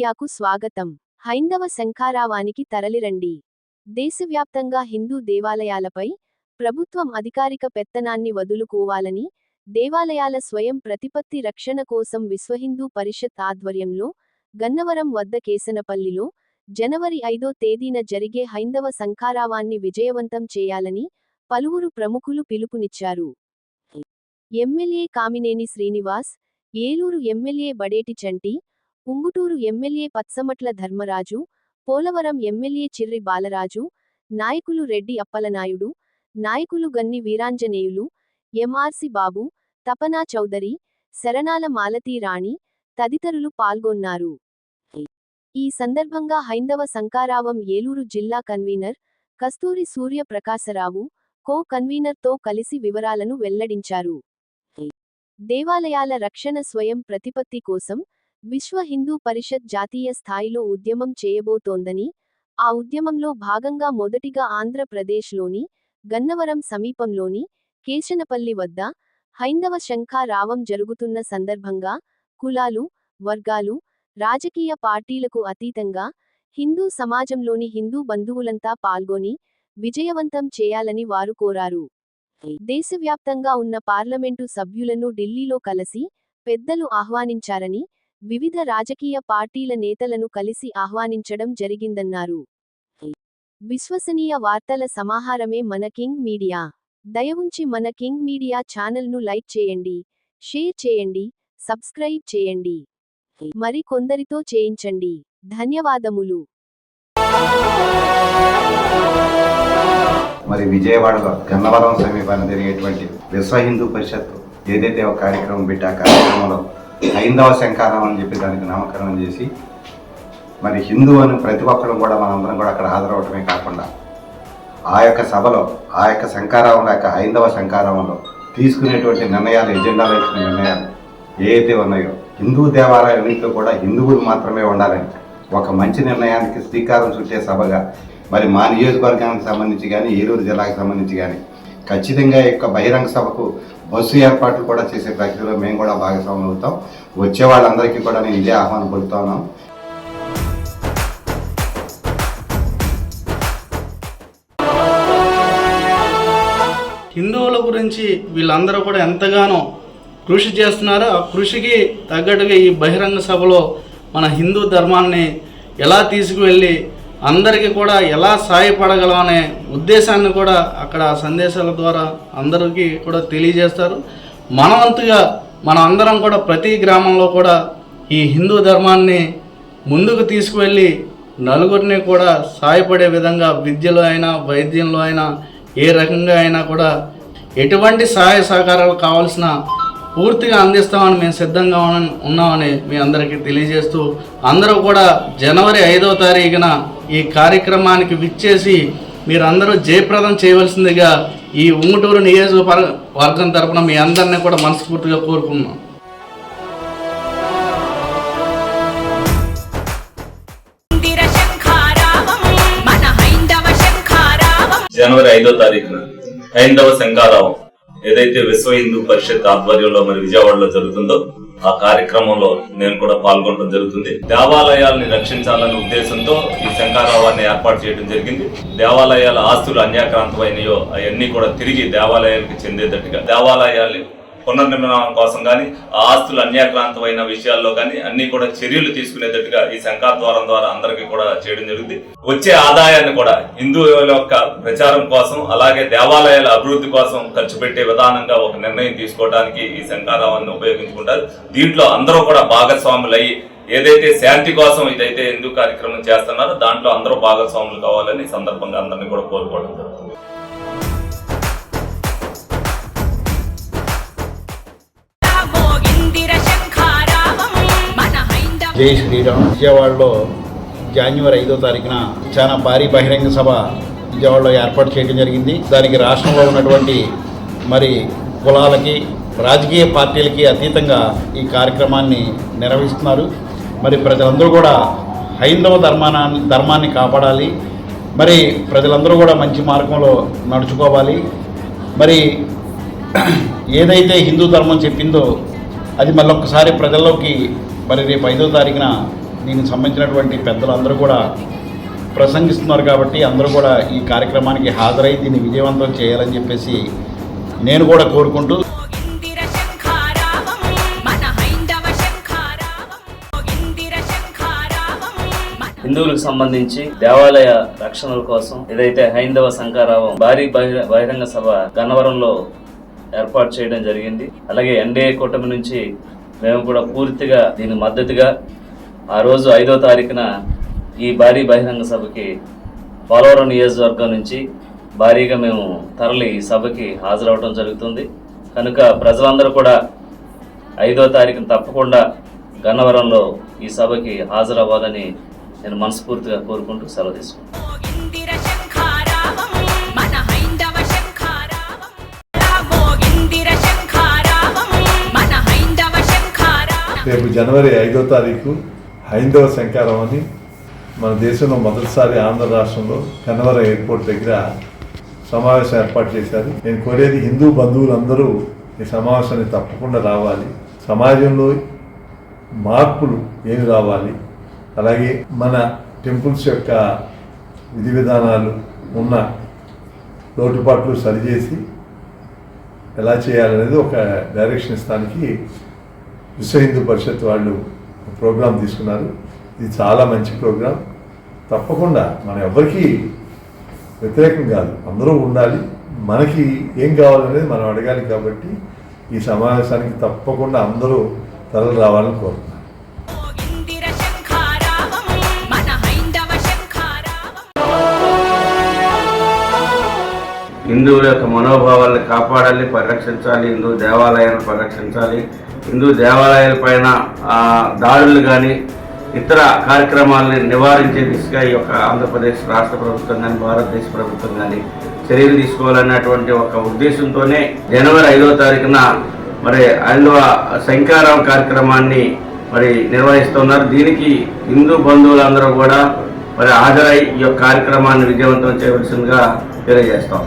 మీడియాకు స్వాగతం. హైందవ శంఖారావానికి తరలిరండి. దేశవ్యాప్తంగా హిందూ దేవాలయాలపై ప్రభుత్వం అధికారిక పెత్తనాన్ని వదులుకోవాలని దేవాలయాల స్వయం ప్రతిపత్తి రక్షణ కోసం విశ్వహిందూ పరిషత్ ఆధ్వర్యంలో గన్నవరం వద్ద కేసనపల్లిలో జనవరి ఐదో తేదీన జరిగే హైందవ శంఖారావాన్ని విజయవంతం చేయాలని పలువురు ప్రముఖులు పిలుపునిచ్చారు. MLA Kamineni Srinivas Eluru MLA Badeti Chanti Unguturu MLA Patsamatla Dharmaraju Polavaram MLA Chirri Balaraju నాయకులు రెడ్డి అప్పలనాయుడు నాయకులు గన్ని వీరాంజనేయులు ఎంఆర్సి బాబు తపనా చౌదరి శరణాల మాలతీ రాణి తదితరులు పాల్గొన్నారు. ఈ సందర్భంగా హైందవ సంకారావం ఏలూరు జిల్లా కన్వీనర్ కస్తూరి సూర్య ప్రకాశరావు కో కన్వీనర్తో కలిసి వివరాలను వెల్లడించారు. దేవాలయాల రక్షణ స్వయం ప్రతిపత్తి కోసం విశ్వ హిందూ పరిషత్ జాతీయ స్థాయిలో ఉద్యమం చేయబోతోందని ఆ ఉద్యమంలో భాగంగా మొదటిగా ఆంధ్రప్రదేశ్లోని గన్నవరం సమీపంలోని కేశనపల్లి వద్ద హైందవ శంఖారావం జరుగుతున్న సందర్భంగా కులాలు వర్గాలు రాజకీయ పార్టీలకు అతీతంగా హిందూ సమాజంలోని హిందూ బంధువులంతా పాల్గొని విజయవంతం చేయాలని వారు కోరారు. దేశవ్యాప్తంగా ఉన్న పార్లమెంటు సభ్యులను ఢిల్లీలో కలిసి పెద్దలు ఆహ్వానించారని వివిధ రాజకీయ పార్టీల నేతలను కలిసి ఆహ్వానించడం జరిగిందన్నారు. విశ్వసనీయ వార్తల సమాహారమే మన కింగ్ మీడియా. దయవుంచి మన కింగ్ మీడియా ఛానల్ను లైక్ చేయండి షేర్ చేయండి సబ్స్క్రైబ్ చేయండి. మరి కొందరితో చేయించండి. ధన్యవాదములు. మరి విజయవాడలో గన్నవరం సమీపాన జరిగేటువంటి విశ్వ హిందూ పరిషత్ ఏదైతే ఒక కార్యక్రమం పెట్టి ఆ కార్యక్రమంలో హైందవ శంకారం అని చెప్పి దానికి నామకరణం చేసి మరి హిందూ అని ప్రతి ఒక్కరు కూడా మనందరం కూడా అక్కడ హాజరవటమే కాకుండా ఆ యొక్క సభలో ఆ యొక్క శంకారావం యొక్క హైందవ శంకారావంలో తీసుకునేటువంటి నిర్ణయాలు ఎజెండాలో ఇచ్చిన నిర్ణయాలు ఏవైతే ఉన్నాయో హిందూ దేవాలయాలన్నింటిలో కూడా హిందువులు మాత్రమే ఉండాలని ఒక మంచి నిర్ణయానికి శ్రీకారం చుట్టే సభగా మరి మా నియోజకవర్గానికి సంబంధించి కానీ ఏలూరు జిల్లాకి సంబంధించి కానీ ఖచ్చితంగా యొక్క బహిరంగ సభకు బస్సు ఏర్పాట్లు కూడా చేసే ప్రక్రియలో మేము కూడా భాగస్వాములు అవుతాం. వచ్చే వాళ్ళందరికీ కూడా నేను ఇదే ఆహ్వానం పలుకుతా హిందువుల గురించి వీళ్ళందరూ కూడా ఎంతగానో కృషి చేస్తున్నారో ఆ కృషికి తగ్గట్టుగా ఈ బహిరంగ సభలో మన హిందూ ధర్మాన్ని ఎలా తీసుకువెళ్ళి అందరికీ కూడా ఎలా సాయపడగలం అనే ఉద్దేశాన్ని కూడా అక్కడ సందేశాల ద్వారా అందరికీ కూడా తెలియజేస్తారు. మనవంతుగా మనం అందరం కూడా ప్రతి గ్రామంలో కూడా ఈ హిందూ ధర్మాన్ని ముందుకు తీసుకువెళ్ళి నలుగురిని కూడా సాయపడే విధంగా విద్యలో అయినా వైద్యంలో అయినా ఏ రకంగా అయినా కూడా ఎటువంటి సహాయ సహకారాలు కావాల్సిన పూర్తిగా అందిస్తామని మేము సిద్ధంగా ఉన్నామని మీ అందరికీ తెలియజేస్తూ అందరూ కూడా జనవరి ఐదో తారీఖున ఈ కార్యక్రమానికి విచ్చేసి మీరందరూ జయప్రదం చేయవలసిందిగా ఈ ఉంగుటూరు నియోజకవర్గ వర్గం తరపున మీ అందరినీ కూడా మనస్ఫూర్తిగా కోరుకున్నాం శంఖారావం శంఖారావం. జనవరి ఐదో తారీఖున హైందవ శంకారావం ఏదైతే విశ్వ హిందూ పరిషత్ ఆధ్వర్యంలో మరి విజయవాడలో జరుగుతుందో ఆ కార్యక్రమంలో నేను కూడా పాల్గొనడం జరుగుతుంది. దేవాలయాల్ని రక్షించాలనే ఉద్దేశంతో ఈ శంకారావాన్ని ఏర్పాటు చేయడం జరిగింది. దేవాలయాల ఆస్తులు అన్యాక్రాంతమైనయో అవన్నీ కూడా తిరిగి దేవాలయాలకు చెందేటట్టుగా దేవాలయాల్ని పునర్నిర్మాణం కోసం కానీ ఆ ఆస్తులు అన్యాక్రాంతమైన విషయాల్లో కానీ అన్ని కూడా చర్యలు తీసుకునేటట్టుగా ఈ శంఖాద్వారం ద్వారా అందరికీ కూడా చేయడం జరుగుతుంది వచ్చే ఆదాయాన్ని కూడా హిందువుల యొక్క ప్రచారం కోసం అలాగే దేవాలయాల అభివృద్ధి కోసం ఖర్చు పెట్టే విధానంగా ఒక నిర్ణయం తీసుకోవడానికి ఈ శంఖారావాన్ని ఉపయోగించుకుంటారు. దీంట్లో అందరూ కూడా భాగస్వాములు అయ్యి ఏదైతే శాంతి కోసం ఇదైతే హిందూ కార్యక్రమం చేస్తున్నారో దాంట్లో అందరూ భాగస్వాములు కావాలని సందర్భంగా అందరినీ కూడా కోరుకోవడం జరుగుతుంది. జై శ్రీరామ్. విజయవాడలో జనవరి ఐదో తారీఖున చాలా భారీ బహిరంగ సభ విజయవాడలో ఏర్పాటు చేయడం జరిగింది. దానికి రాష్ట్రంలో ఉన్నటువంటి మరి కులాలకి రాజకీయ పార్టీలకి అతీతంగా ఈ కార్యక్రమాన్ని నిర్వహిస్తున్నారు. మరి ప్రజలందరూ కూడా హైందవ ధర్మాన్ని ధర్మాన్ని కాపాడాలి. మరి ప్రజలందరూ కూడా మంచి మార్గంలో నడుచుకోవాలి. మరి ఏదైతే హిందూ ధర్మం చెప్పిందో అది మళ్ళొకసారి ప్రజల్లోకి మరి రేపు ఐదో తారీఖున దీనికి సంబంధించినటువంటి పెద్దలందరూ కూడా ప్రసంగిస్తున్నారు కాబట్టి అందరూ కూడా ఈ కార్యక్రమానికి హాజరై దీన్ని విజయవంతం చేయాలని చెప్పేసి నేను కూడా కోరుకుంటూ ఇందిర శంఖారావం మన హైందవ శంఖారావం. ఇందిర శంఖారావం మన హిందువులకు సంబంధించి దేవాలయ రక్షణల కోసం ఏదైతే హైందవ సంకారావం భారీ బహిర- బహిరంగ సభ గన్నవరంలో ఏర్పాటు చేయడం జరిగింది. అలాగే ఎన్డీఏ కూటమి నుంచి మేము కూడా పూర్తిగా దీని మద్దతుగా ఆ రోజు ఐదో తారీఖున ఈ భారీ బహిరంగ సభకి పోలవరం నియోజకవర్గం నుంచి భారీగా మేము తరలి ఈ సభకి హాజరవడం జరుగుతుంది. కనుక ప్రజలందరూ కూడా ఐదో తారీఖున తప్పకుండా గన్నవరంలో ఈ సభకి హాజరవ్వాలని నేను మనస్ఫూర్తిగా కోరుకుంటూ సెలవు తీసుకుంటాను రేపు జనవరి ఐదో తారీఖు హైందవ శంకారం అని మన దేశంలో మొదటిసారి ఆంధ్ర రాష్ట్రంలో కన్నవరం ఎయిర్పోర్ట్ దగ్గర సమావేశం ఏర్పాటు చేశారు. నేను కోరేది హిందూ బంధువులందరూ ఈ సమావేశానికి తప్పకుండా రావాలి. సమాజంలో మార్పులు ఏమి రావాలి? అలాగే మన టెంపుల్స్ యొక్క విధి విధానాలు ఉన్న లోటుపాట్లు సరిచేసి ఎలా చేయాలనేది ఒక డైరెక్షన్ ఇస్తానికి విశ్వ హిందూ పరిషత్ వాళ్ళు ప్రోగ్రాం తీసుకున్నారు. ఇది చాలా మంచి ప్రోగ్రాం తప్పకుండా మనం ఎవరికీ వ్యతిరేకం కాదు. అందరూ ఉండాలి. మనకి ఏం కావాలనేది మనం అడగాలి కాబట్టి ఈ సమావేశానికి తప్పకుండా అందరూ తరలి రావాలని కోరుతున్నాను. హిందువుల యొక్క మనోభావాలను కాపాడాలి పరిరక్షించాలి హిందూ దేవాలయాలను పరిరక్షించాలి. హిందూ దేవాలయాల పైన దాడులు కానీ ఇతర కార్యక్రమాలని నివారించే దిశగా ఈ యొక్క ఆంధ్రప్రదేశ్ రాష్ట్ర ప్రభుత్వం కానీ భారతదేశ ప్రభుత్వం కానీ చర్యలు తీసుకోవాలన్నటువంటి ఒక ఉద్దేశంతోనే జనవరి ఐదో తారీఖున మరి ఐదవ శంకారం కార్యక్రమాన్ని మరి నిర్వహిస్తున్నారు. దీనికి హిందూ బంధువులందరూ కూడా మరి హాజరై ఈ యొక్క కార్యక్రమాన్ని విజయవంతం చేయవలసిందిగా తెలియజేస్తాం.